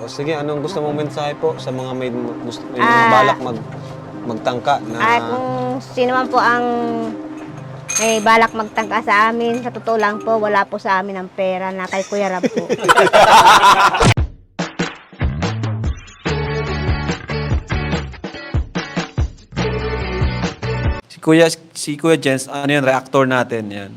O sige, anong gusto mong mensahe po sa mga may, gusto, may mga Ah. balak mag, magtangka na... Ay, kung sino man po ang may balak magtangka sa amin, sa totoo lang po, wala po sa amin ang pera na kay Kuya Rab po. Si Kuya, si Kuya Jens, ano yan, reactor natin yan.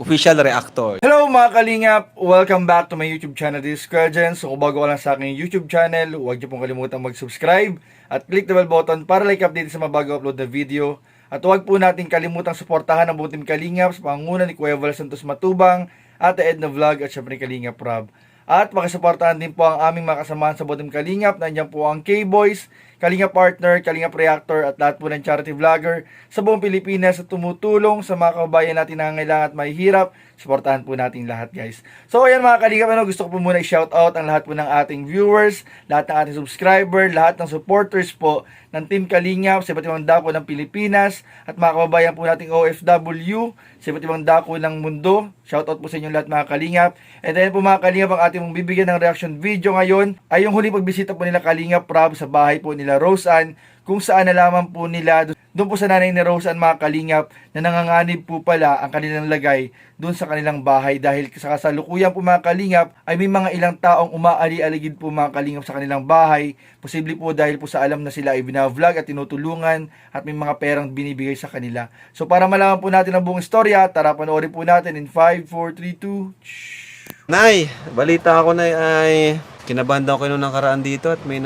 Official reactor. Hello mga kalingap! Welcome back to my YouTube channel. This is kung bago ka lang sa aking YouTube channel, huwag niyo pong kalimutan mag-subscribe at click the bell button para like update sa mga bago upload na video. At huwag po natin kalimutang suportahan ang buong team Kalingap sa pangunguna ni Kuya Val Santos Matubang, Ate Edna Vlog at syempre Kalingap Rob. At makisuportahan din po ang aming mga kasamahan sa Bottom Kalingap. Nandiyan po ang K-Boys, Kalingap Partner, Kalingap Reactor at lahat po ng charity vlogger sa buong Pilipinas sa tumutulong sa mga kababayan natin na nangangailangan at mahihirap. Suportahan po natin lahat guys. So ayan mga Kalingap, ano, gusto ko po muna i-shout out ang lahat po ng ating viewers, lahat ng ating subscriber, lahat ng supporters po ng Team Kalingap sa iba't ibang dako ng Pilipinas at mga kababayan po nating OFW sa iba't ibang dako ng mundo. Shoutout po sa inyo lahat mga Kalingap. And then po mga Kalingap, ang ating bibigyan ng reaction video ngayon ay yung huling pagbisita po nila Kalingap Rob sa bahay po nila Roseanne kung saan nalaman po nila doon po sa nanay ni Roseanne mga Kalingap na nanganganib po pala ang kanilang lagay doon sa kanilang bahay dahil sa kasalukuyan po mga Kalingap ay may mga ilang taong umaali-aligid po mga Kalingap sa kanilang bahay. Posible po dahil po sa alam na sila ay binavlog at tinutulungan at may mga perang binibigay sa kanila. So para malaman po natin ang buong istorya, tara panoorin po natin in 5, 4, 3, 2, Nay, balita ako na ay kinabahan daw kayo nung nakaraan dito at may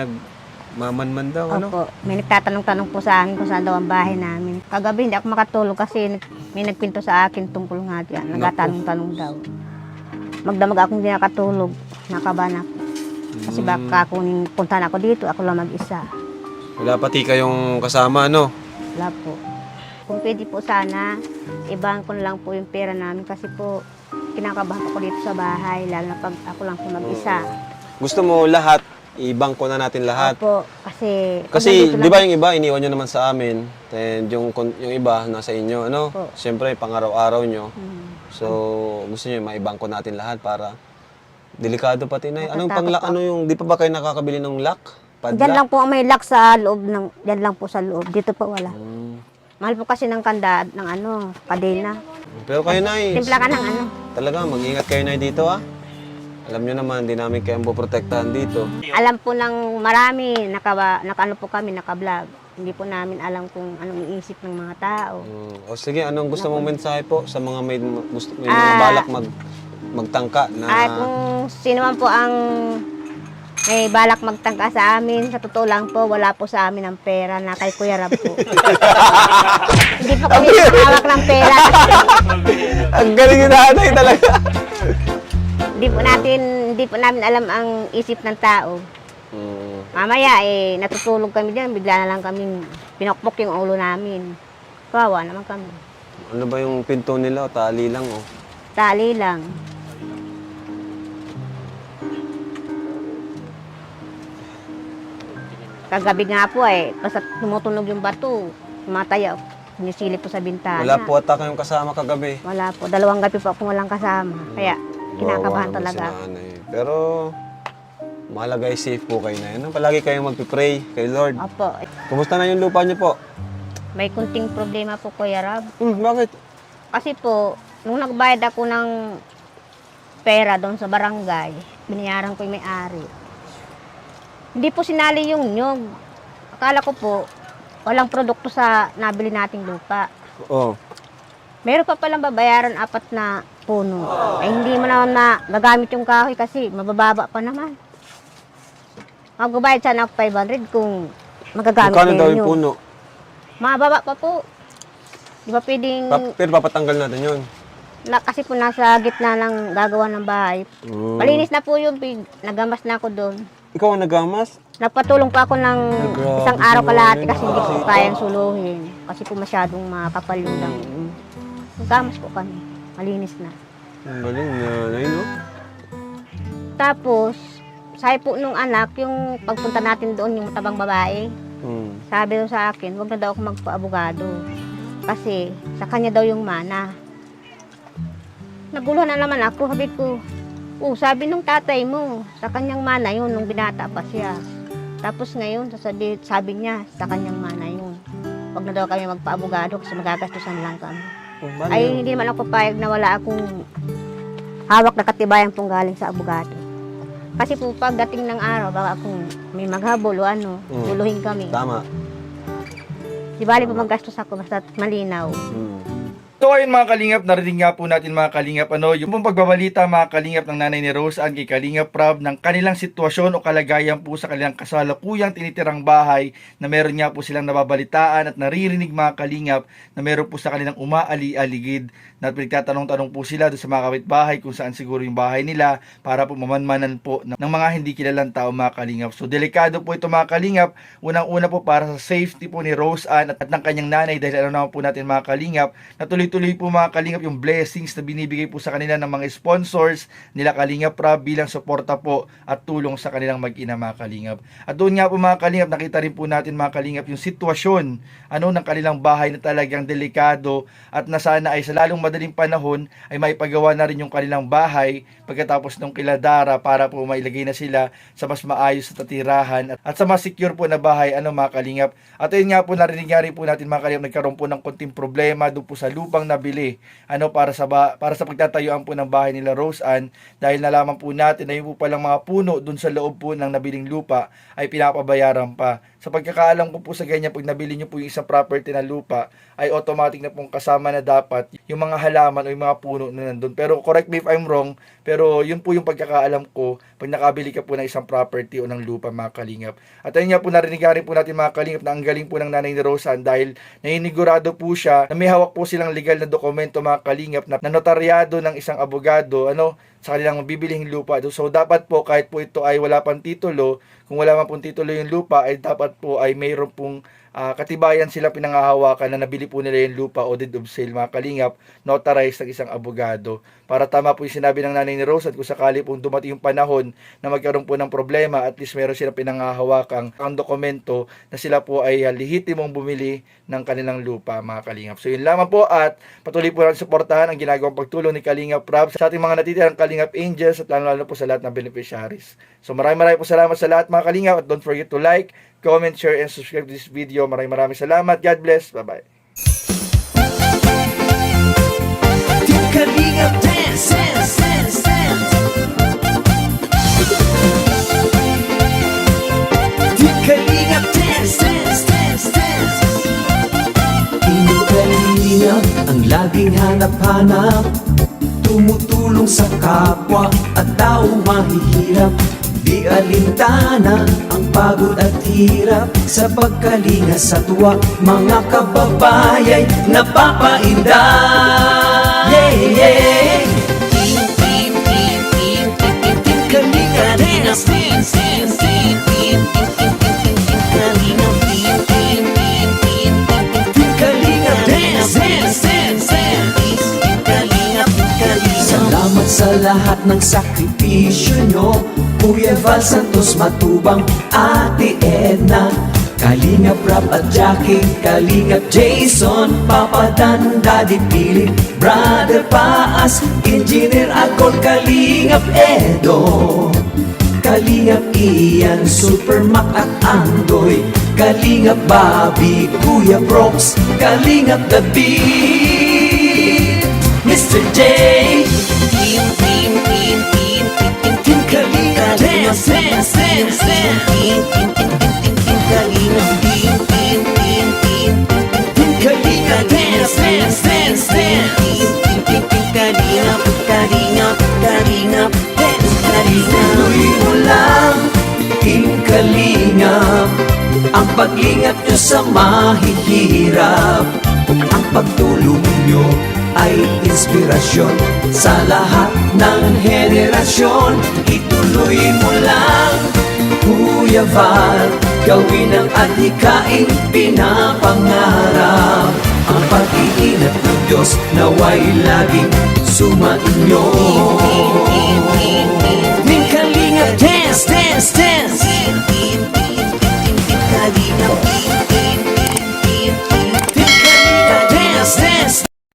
nagmamanman daw, ano? Opo, may nagtatanong-tanong po sa akin kung saan daw ang bahay namin. Kagabi hindi ako makatulog kasi nag- may nagpinto sa akin tungkol nga diyan. Nagtatanong-tanong daw. Magdamag akong hindi nakatulog. Nakabahan ako. Kasi Hmm. baka kunin puntahan ako dito, ako lang mag-isa. Wala pati kayong kasama, ano? Wala po. Kung pwede po sana, ibahan ko na lang po yung pera namin kasi po kinakabahan ako dito sa bahay, lalo na pag ako lang po mag-isa. Gusto mo lahat, ibangko na natin lahat. Opo, kasi... Kasi, di ba yung iba, iniwan nyo naman sa amin. And yung, yung iba, nasa inyo, ano? Opo. Siyempre, pang-araw-araw nyo. Hmm. So, gusto nyo, maibangko natin lahat para delikado pati na. Anong pang pa. ano yung, di pa ba kayo nakakabili ng lock? Padlock? Diyan lang po ang may lock sa loob ng, diyan lang po sa loob. Dito po wala. Hmm. Mahal po kasi ng kanda, ng ano, kadena. Pero kayo na Timpla ka ng ano. Talaga, mag-ingat kayo na dito ah. Alam nyo naman, hindi namin kayo poprotektahan dito. Alam po ng marami, naka, naka ano po kami, naka-vlog. Hindi po namin alam kung anong iisip ng mga tao. Mm. O sige, anong gusto mong mensahe po sa mga may, gusto, may mga Ah. balak mag, magtangka na... Ay, kung sino man po ang may balak magtangka sa amin, sa totoo lang po, wala po sa amin ang pera na kay Kuya Rab po. Hindi po kami nakahawak ng pera. Ang galing ni nanay talaga. Hindi po natin, hindi po namin alam ang isip ng tao. Mm. Mamaya eh, natutulog kami diyan, bigla na lang kaming pinokpok yung ulo namin. Kawawa naman kami. Ano ba yung pinto nila? Tali lang oh. Tali lang. Kagabi nga po eh, basta tumutunog yung bato, tumataya, sinisilip po sa bintana. Wala po ata kayong kasama kagabi. Wala po. Dalawang gabi po akong walang kasama. Kaya kinakabahan naman talaga. si nanay. Pero, mahalaga ay safe po kayo na yun. Palagi kayong magpipray kay Lord. Opo. Kumusta na yung lupa niyo po? May kunting problema po, Kuya Rab. Hmm, bakit? Kasi po, nung nagbayad ako ng pera doon sa barangay, binayaran ko yung may-ari. Hindi po sinali yung nyog. Akala ko po, walang produkto sa nabili nating lupa. Oh. Meron pa palang babayaran apat na puno. Ay hindi mo naman na gagamit yung kahoy kasi mabababa pa naman. Magbabayad sana ako 500 kung magagamit Magkano daw yun yung puno? Mababa pa po. Di ba pwedeng, Pa- pero papatanggal natin yun. na, kasi po nasa gitna ng gagawa ng bahay. Mm. Malinis na po yun, pig- nagamas na ako doon. Ikaw ang nagamas? Nagpatulong pa ako ng grabe isang araw kalahati kasi hindi ko kayang suluhin. Kasi po masyadong makapal yung lang. Nagamas po kami. Malinis na. Ang galing nanay, no? Tapos, sabi po nung anak, yung pagpunta natin doon, yung matabang babae, Hmm. sabi daw sa akin, wag na daw ako magpa-abogado. Kasi, sa kanya daw yung mana. Naguluhan na naman ako, sabi ko, Oo, sabi nung tatay mo, sa kanyang mana yun, nung binata pa siya. Tapos ngayon, sasabi, sabi niya, sa kanyang mana yun. Huwag na daw kami magpaabogado kasi magagastusan lang kami. Bali, Ay, hindi naman ako papayag na wala akong hawak na katibayan pong galing sa abogado. Kasi po pagdating ng araw, baka kung may maghabol o ano, Mm. luluhin kami. Tama. Di bali po maggastos ako basta malinaw. Hmm. So ayun mga kalingap, narinig nga po natin mga kalingap ano, yung pong pagbabalita mga kalingap ng nanay ni Rose Ann kay Kalingap Prab ng kanilang sitwasyon o kalagayan po sa kanilang kasalukuyang tinitirang bahay na meron nga po silang nababalitaan at naririnig mga kalingap na meron po sa kanilang umaali-aligid na pinagtatanong-tanong po sila doon sa mga kapitbahay kung saan siguro yung bahay nila para po mamanmanan po ng mga hindi kilalang tao mga kalingap. So delikado po ito mga kalingap, unang-una po para sa safety po ni Rose Ann at, at ng kanyang nanay dahil alam naman po natin mga kalingap na tuloy-tuloy po mga kalingap yung blessings na binibigay po sa kanila ng mga sponsors nila Kalingap Prab bilang suporta po at tulong sa kanilang mag-ina mga kalingap. At doon nga po mga kalingap, nakita rin po natin mga kalingap yung sitwasyon ano ng kanilang bahay na talagang delikado at na sana ay sa lalong madaling panahon ay maipagawa na rin yung kanilang bahay pagkatapos ng kiladara para po mailagay na sila sa mas maayos na tatirahan at, at sa mas secure po na bahay ano mga kalingap. At ayun nga po narinig po natin mga kalingap nagkaroon po ng konting problema doon po sa lupang nabili ano para sa ba, para sa pagtatayuan po ng bahay nila Rose Ann dahil nalaman po natin na yung po palang mga puno doon sa loob po ng nabiling lupa ay pinapabayaran pa. Sa pagkakaalam ko po sa ganyan, pag nabili nyo po yung isang property na lupa, ay automatic na pong kasama na dapat yung mga halaman o yung mga puno na nandun. Pero correct me if I'm wrong, pero yun po yung pagkakaalam ko pag nakabili ka po ng isang property o ng lupa mga kalingap. At ayun nga po narinig po natin mga kalingap na ang galing po ng nanay ni Rosan dahil naninigurado po siya na may hawak po silang legal na dokumento mga kalingap na, notaryado ng isang abogado ano sa kanilang bibilihing lupa. So dapat po kahit po ito ay wala pang titulo, kung wala man pong titulo yung lupa ay dapat po ay mayroon pong ah, katibayan sila pinangahawakan na nabili po nila yung lupa o deed of sale mga kalingap notarized ng isang abogado. Para tama po yung sinabi ng nanay ni Rose at kung sakali pong dumating yung panahon na magkaroon po ng problema at least meron sila pinangahawakang ang dokumento na sila po ay ah, lehitimong bumili ng kanilang lupa mga kalingap. So yun lamang po at patuloy po natin suportahan ang ginagawang pagtulong ni Kalingap Prab sa ating mga natitirang Kalingap Angels at lalo-lalo po sa lahat ng beneficiaries. So maraming maraming po salamat sa lahat mga Kalingap at don't forget to like comment, share, and subscribe to this video. Maraming maraming salamat. God bless. Bye-bye. Ang laging hanap-hanap Tumutulong sa kapwa at tao mahihirap Di alintana ang pagod at hirap Sa pagkalinga sa tuwa Mga kababayay napapainda Yeah, yeah Team, team, team, team, team, team, team Kalinga dance, dance, dance, team, team, team, team, team, team, team Kalinga, team, team, team, team, team, team, team Kalinga dance, dance, dance, dance Team Kalinga, team Kalinga Salamat sa lahat ng sakripisyo nyo Kuya Val Santos Matubang, Ate Edna Kalingap Rap at Jackie, Kalingap Jason Papa Dan, Daddy Pili, Brother Paas Engineer Akol, Kalingap Edo Kalingap Ian, Super Mac at Andoy Kalingap Bobby, Kuya Brooks Kalingap David Mr. J Kalinga Ang pag-ingat nyo sa mahihirap Ang pagtulong nyo ay inspirasyon sa lahat ng henerasyon. Ituloy mo lang, Kuya Val, gawin ang adhikaing pinapangarap. Ang pag-iingat ng Diyos naway laging sumainyo. Team Kalinga, dance, dance, dance! Thank you.